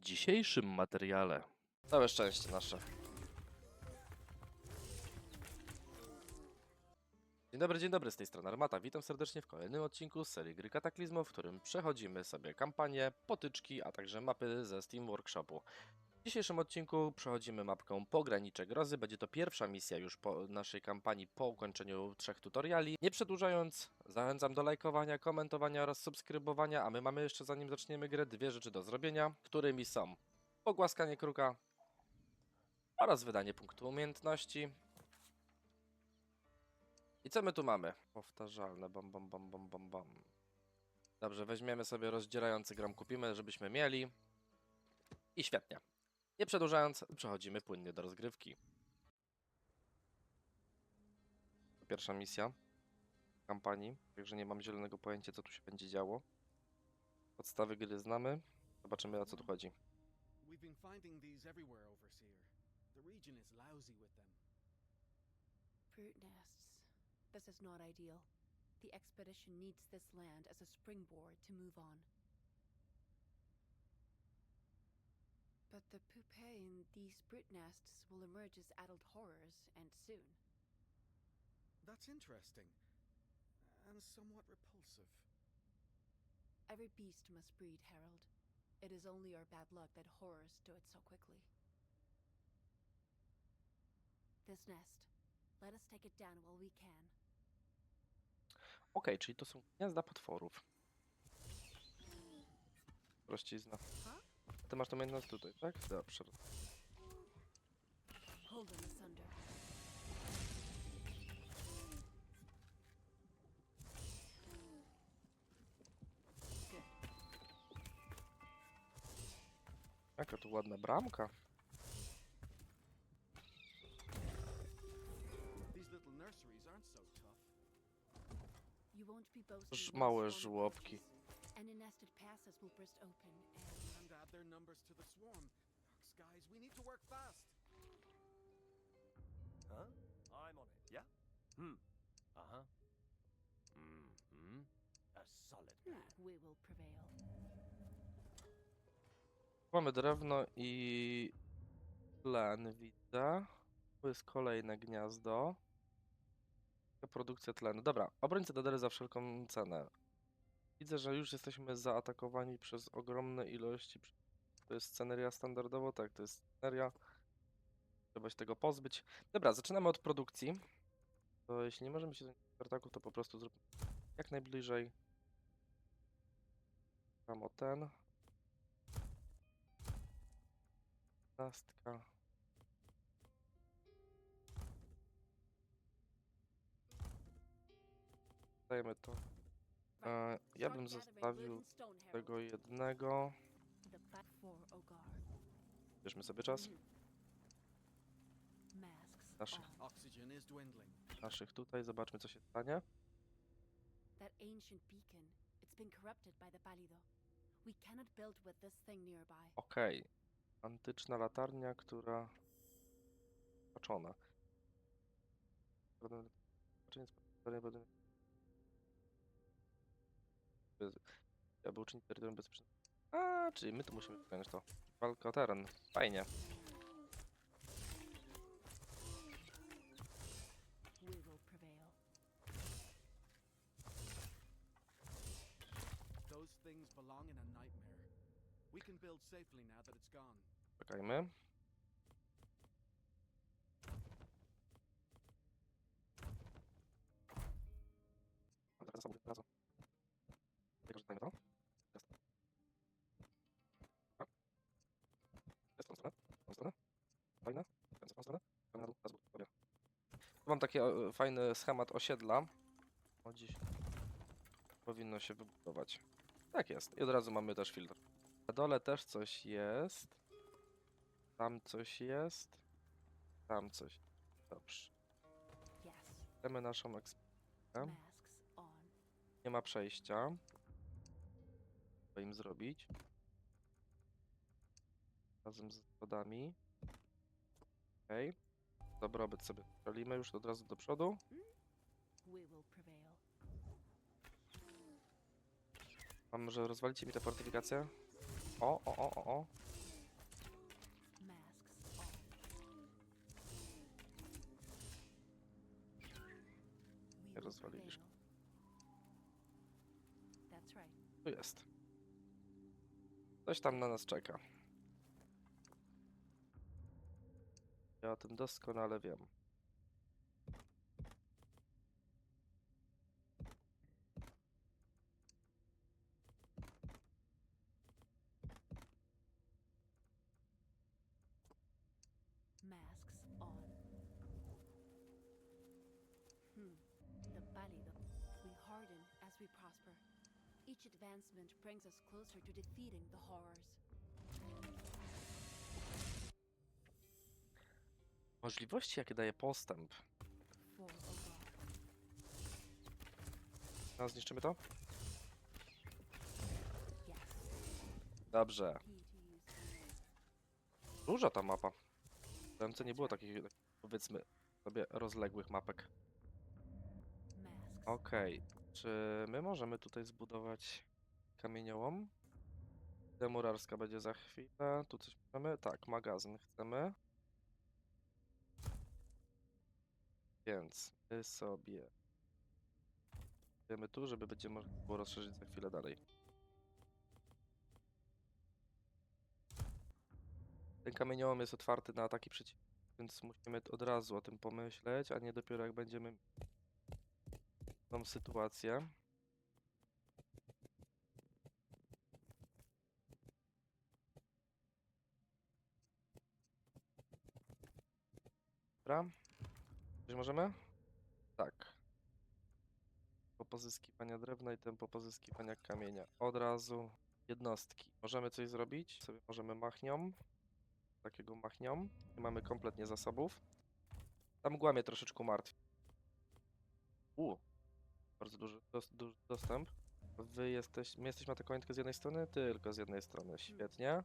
W dzisiejszym materiale. Całe szczęście nasze. Dzień dobry, dzień dobry, z tej strony Armata. Witam serdecznie w kolejnym odcinku serii Gry Kataklizmu, w którym przechodzimy sobie kampanię, potyczki, a także mapy ze Steam Workshopu. W dzisiejszym odcinku przechodzimy mapką Pogranicze Grozy. Będzie to pierwsza misja już po naszej kampanii po ukończeniu trzech tutoriali. Nie przedłużając, zachęcam do lajkowania, komentowania oraz subskrybowania, a my mamy jeszcze zanim zaczniemy grę dwie rzeczy do zrobienia, którymi są pogłaskanie kruka oraz wydanie punktu umiejętności. I co my tu mamy? Powtarzalne, bam, bam, bam, bam, bam, bam. Dobrze, weźmiemy sobie rozdzierający gram, kupimy, żebyśmy mieli. I świetnie. Nie przedłużając, przechodzimy płynnie do rozgrywki. Pierwsza misja kampanii, także nie mam zielonego pojęcia, co tu się będzie działo. Podstawy gry znamy. Zobaczymy, o co tu chodzi. We've been finding these everywhere, Overseer. The region is lousy with them. Brute nests. This is not ideal. The expedition needs this land as a springboard to move on. But the pupae in these brute nests will emerge as adult horrors, and soon. That's interesting. And somewhat repulsive. Every beast must breed, Harold. It is only our bad luck that horrors do it so quickly. This nest. Let us take it down while we can. Okej, czyli to są gniazda potworów. Prościzna. Ty masz to umiejętność tutaj, tak? Dobrze. Hold them asunder. Jaka tu ładna bramka. These little nurseries aren't so tough. You won't be boasting. Ż- when małe żłobki. approaches. Any nested passes will burst open, and Add their numbers to the swarm. Guys, we need to work fast. Huh? I'm on it, yeah? Hmm. Uh-huh. Mm-hmm. A solid plan. we will prevail. Mamy drewno i tlen, widzę. Tu jest kolejne gniazdo. Produkcja tlenu. Dobra, obroń cytadeli za wszelką cenę. Widzę, że już jesteśmy zaatakowani przez ogromne ilości. To jest sceneria standardowo, tak, to jest sceneria. Trzeba się tego pozbyć. Dobra, zaczynamy od produkcji. To jeśli nie możemy się zająć ataków, to po prostu zróbmy jak najbliżej. Tam o ten. Nastka. Dajemy to. E, ja bym zostawił tego jednego. The back for Ogar. Bierzmy sobie czas. Masks. Naszych. on. Oxygen is dwindling. Naszych tutaj, zobaczmy co się stanie. That ancient beacon. It's been corrupted by the Balido. We cannot build with this thing nearby. Okej. Antyczna latarnia, która... Paczona. Paczenie spotkania będę- Bez- Aby uczynić terytorium bezpiecznym. A, czyli my tu musimy wypełnić to. Walka o teren. Fajnie. Those things belong in a nightmare. We can build safely now that it's gone. Czekajmy. To. Jest. A. Jest tą stronę. Tą stronę. Fajne. Kręcę tą stronę. Tam na dół. Raz, dół. Dobra. Tu mam taki e, fajny schemat osiedla. O dziś powinno się wybudować. Tak jest. I od razu mamy też filtr. Na dole też coś jest. Tam coś jest. Tam coś. Dobrze. Chcemy naszą on. Nie ma przejścia. Co im zrobić? Razem z schodami. Okej. Dobrobyt sobie strzelimy już od razu do przodu. A może rozwalicie mi tę fortyfikacje? O, o, o, o, o. Nie rozwaliliśmy. Tu jest. Coś tam na nas czeka. Ja o tym doskonale wiem. Masks on. Hmm. The Bali, the we harden as we prosper. Each advancement brings us closer to defeating the horrors. Możliwości, jakie daje postęp. No, zniszczymy to? Dobrze. Duża ta mapa. W MC nie było takich, tak powiedzmy, sobie rozległych mapek. Okej. Czy my możemy tutaj zbudować kamieniołom? Demurarska będzie za chwilę. Tu coś mamy? Tak, magazyn chcemy. Więc my sobie idziemy tu, żeby będzie można było rozszerzyć za chwilę dalej. Ten kamieniołom jest otwarty na ataki przeciwne, więc musimy od razu o tym pomyśleć, a nie dopiero jak będziemy tą sytuację. Dobra. Czy możemy? Tak. Po pozyskiwania drewna i tempo pozyskiwania kamienia. Od razu jednostki. Możemy coś zrobić? Sobie możemy machnią. Takiego machnią. Nie mamy kompletnie zasobów. Ta mgła mnie troszeczkę martwi. U, bardzo duży, dos, duży dostęp. Wy jesteś, my jesteśmy atakować tylko z jednej strony? Tylko z jednej strony, świetnie.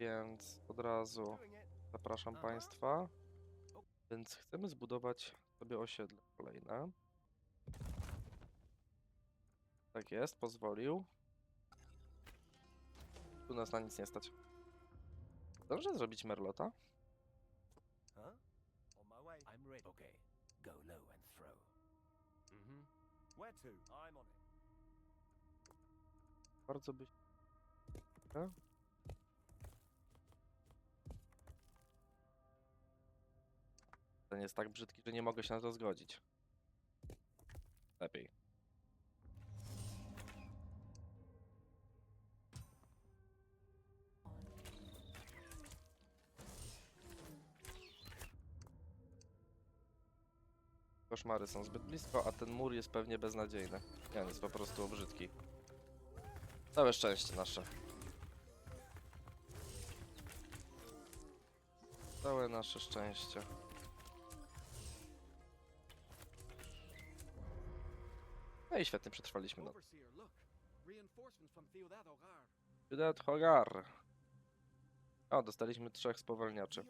Więc od razu zapraszam. Państwa. Więc chcemy zbudować sobie osiedle kolejne. Tak jest, pozwolił. Tu nas na nic nie stać. Dobrze zrobić Merlota? Huh? On my way. I'm ready. Okay. Go low and throw. Mm-hmm. Where to? I'm on it. Bardzo byś... Ten jest tak brzydki, że nie mogę się na to zgodzić. Lepiej. Koszmary są zbyt blisko, a ten mur jest pewnie beznadziejny. Nie, jest po prostu brzydki. Całe szczęście nasze. Całe nasze szczęście. No i świetnie przetrwaliśmy. No. From Ciudad Hogar. O, dostaliśmy trzech spowalniaczy.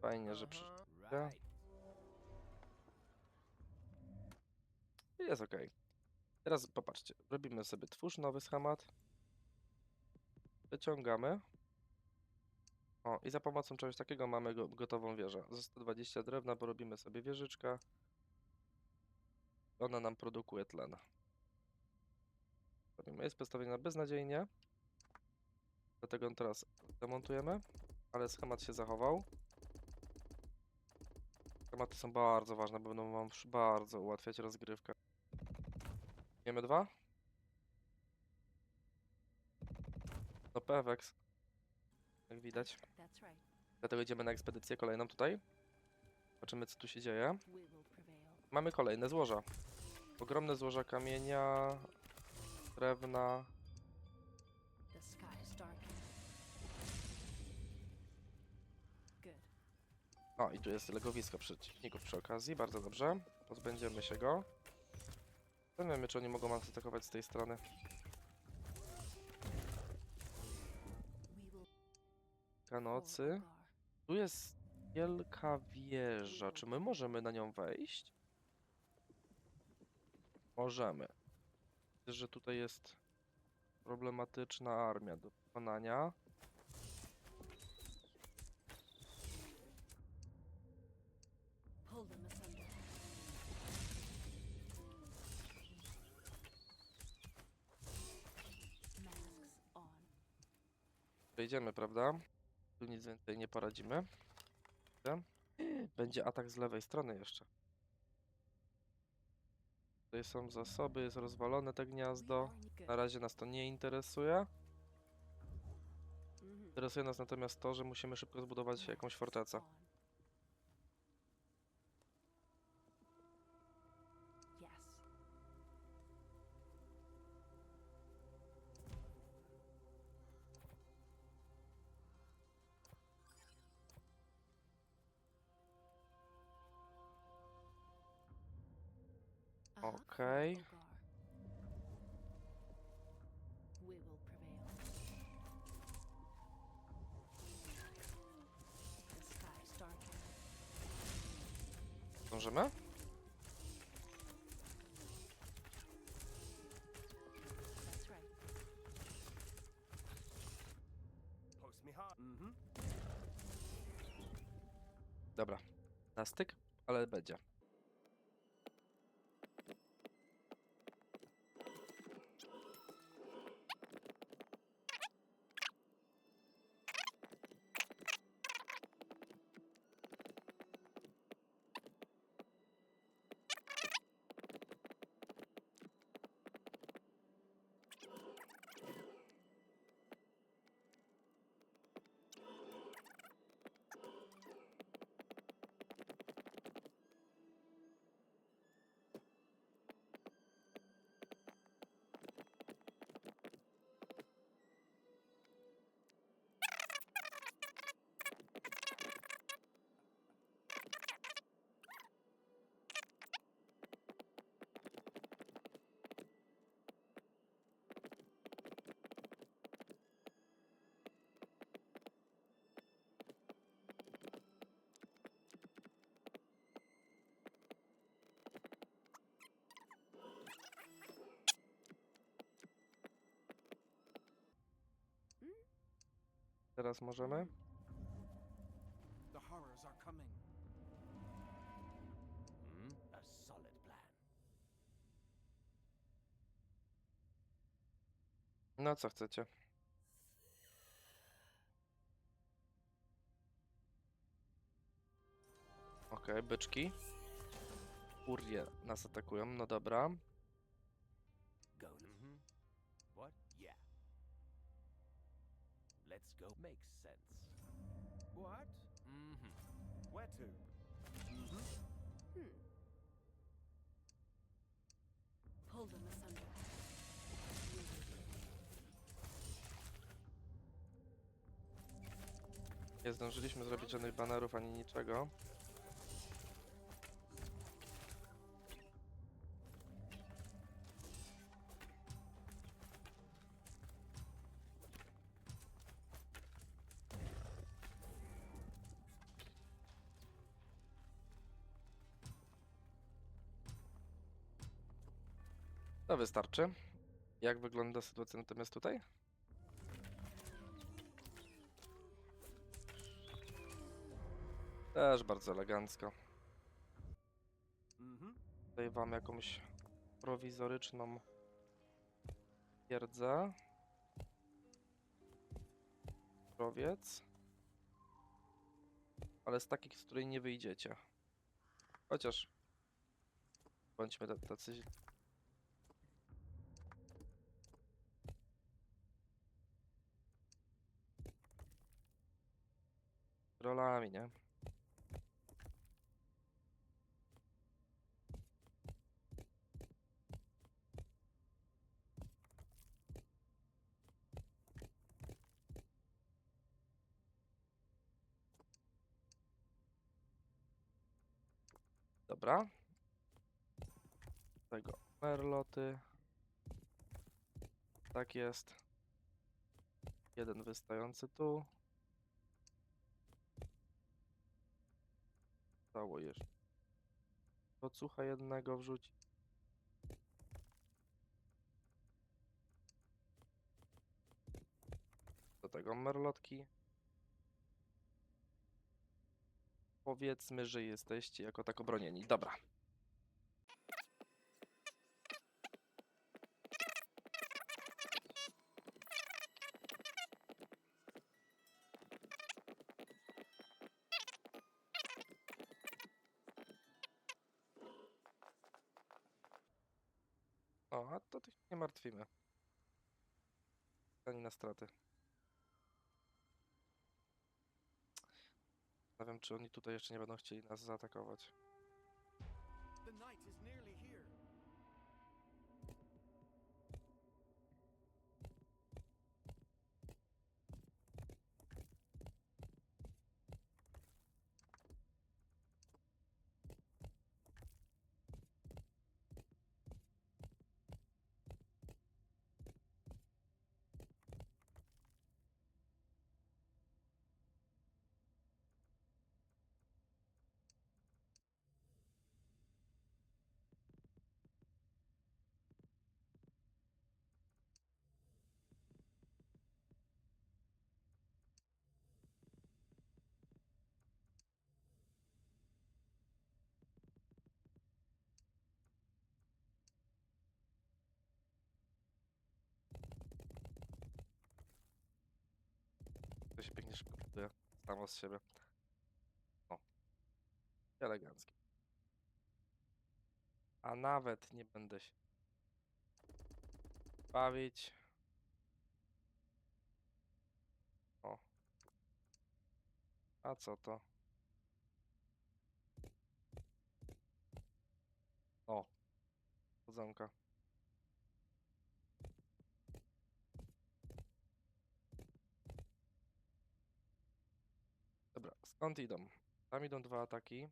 Fajnie, że przy... Jest ok. Teraz popatrzcie. Robimy sobie twórz nowy schemat. Wyciągamy. O, i za pomocą czegoś takiego mamy go, gotową wieżę. Za 120 drewna porobimy sobie wieżyczkę. Ona nam produkuje tlen. Robimy. Jest postawiona beznadziejnie. Dlatego ją teraz demontujemy. Ale schemat się zachował. Schematy są bardzo ważne, bo będą wam bardzo ułatwiać rozgrywkę. Wiemy dwa? No Pewex. Jak widać. Dlatego idziemy na ekspedycję kolejną tutaj. Zobaczymy co tu się dzieje. Mamy kolejne złoża. Ogromne złoża kamienia, drewna. The sky is darkening. Good. O, i tu jest legowisko przeciwników przy okazji, bardzo dobrze. Pozbędziemy się go. Nie wiemy, czy oni mogą nas atakować z tej strony. For Ogar. Tu jest wielka wieża. Czy my możemy na nią wejść? Możemy. Widzę, że tutaj jest problematyczna armia do pokonania. Wejdziemy, prawda? Tu nic więcej nie poradzimy. Będzie atak z lewej strony jeszcze. Tutaj są zasoby, jest rozwalone We gniazdo. Na razie nas to nie interesuje. Mhm. Interesuje nas natomiast to, że musimy szybko zbudować jakąś fortecę. Okej. Darken. Zdążymy? Mm-hmm. Dobra. Na styk, ale będzie. Teraz możemy. The horrors are coming. Mm, a solid plan. No co chcecie? Okej, byczki. Furie nas atakują, no dobra. Makes sense. What? Mm-hmm. Where to? Mm-hmm. Hmm. Pull them asunder. Nie zdążyliśmy zrobić żadnych banerów ani niczego. Wystarczy. Jak wygląda sytuacja natomiast tutaj? Też bardzo elegancko. Tutaj wam jakąś prowizoryczną twierdzę. Krowiec. Ale z takich, z której nie wyjdziecie. Chociaż bądźmy ta- tacy rolami, nie? Dobra. Tego merloty. Tak jest. Jeden wystający tu. stało jeszcze. Pocucha jednego wrzuć. Do tego merlotki. Powiedzmy, że jesteście jako tak obronieni. Dobra. O, a to tych nie martwimy. Ani na straty. Nie wiem, czy oni tutaj jeszcze nie będą chcieli nas zaatakować. The knight is here. To się pięknie szybko. Samo z siebie. O. Elegancki. A nawet nie będę się bawić. O. A co to? O. Chodzonka. Skąd idą? Tam idą dwa ataki.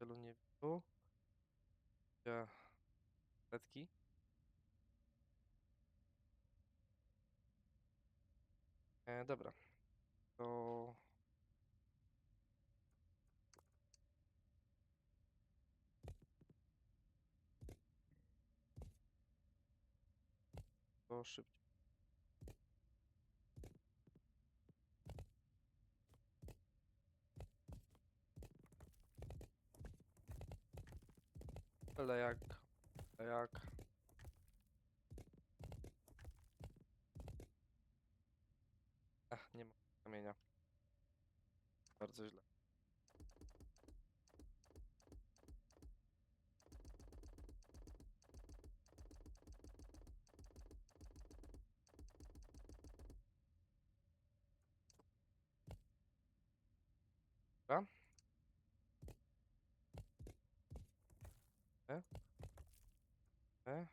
Wielu nie widzą. Gdzie setki? E, dobra. To... To szybciej. Ale jak... ale jak... Ach, nie ma kamienia. Bardzo źle. Dobra. E?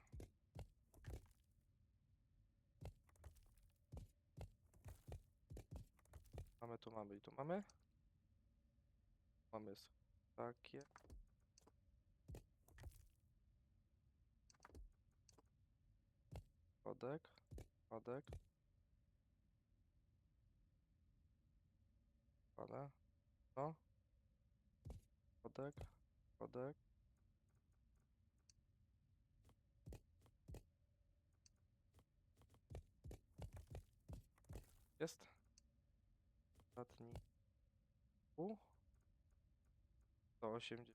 Mamy, tu mamy i tu mamy. Mamy takie. Kodek, kodek. Pada. No. Kodek, kodek. Jest. Ostatni. U. 180.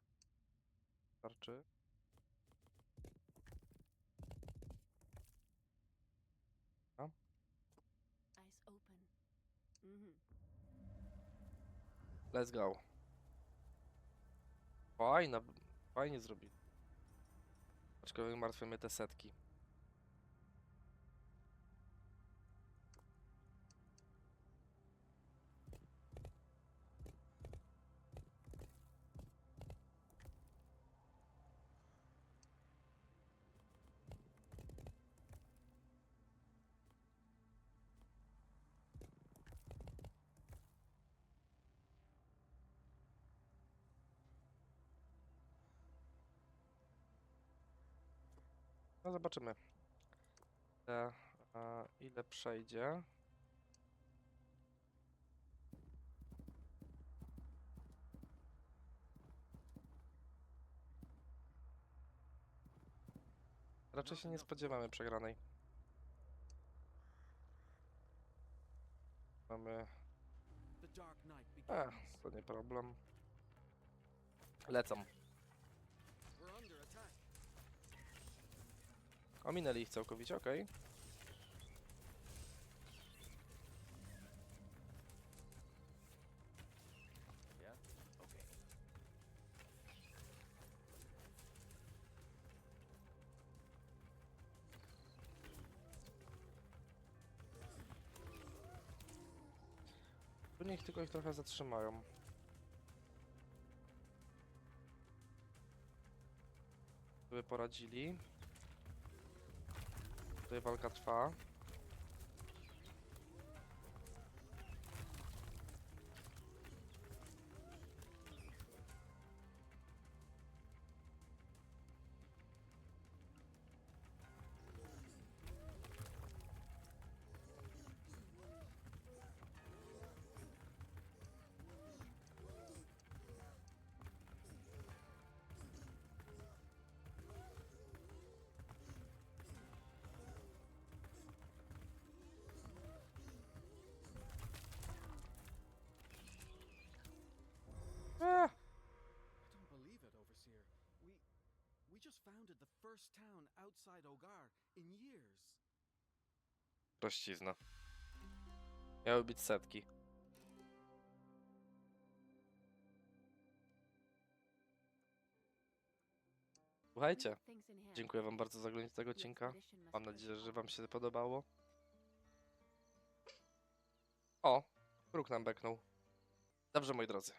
Starczy. Eyes open. Mm-hmm. Let's go. Fajna, fajnie zrobili. Aczkolwiek martwią mnie te setki. No zobaczymy. Ile, e, ile przejdzie. Raczej się nie spodziewamy przegranej. Mam E, to nie problem. Lecą. Ominęli ich całkowicie, okej. Okay. Niech tylko ich trochę zatrzymają. Sobie poradzili. Tutaj walka trwa. Ah! I don't believe it, Overseer. We we just founded the first town outside Ogar in years. Prościzna. Miały być setki. Słuchajcie, dziękuję wam bardzo za oglądanie tego odcinka. Mam nadzieję, że wam się podobało. O, kruk nam beknął. Dobrze, moi drodzy.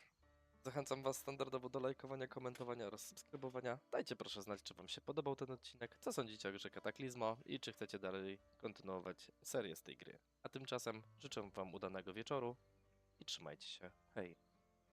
Zachęcam was standardowo do lajkowania, komentowania oraz subskrybowania. Dajcie proszę znać, czy wam się podobał ten odcinek, co sądzicie o grze Kataklizmo i czy chcecie dalej kontynuować serię z tej gry. A tymczasem życzę wam udanego wieczoru i trzymajcie się. Hej!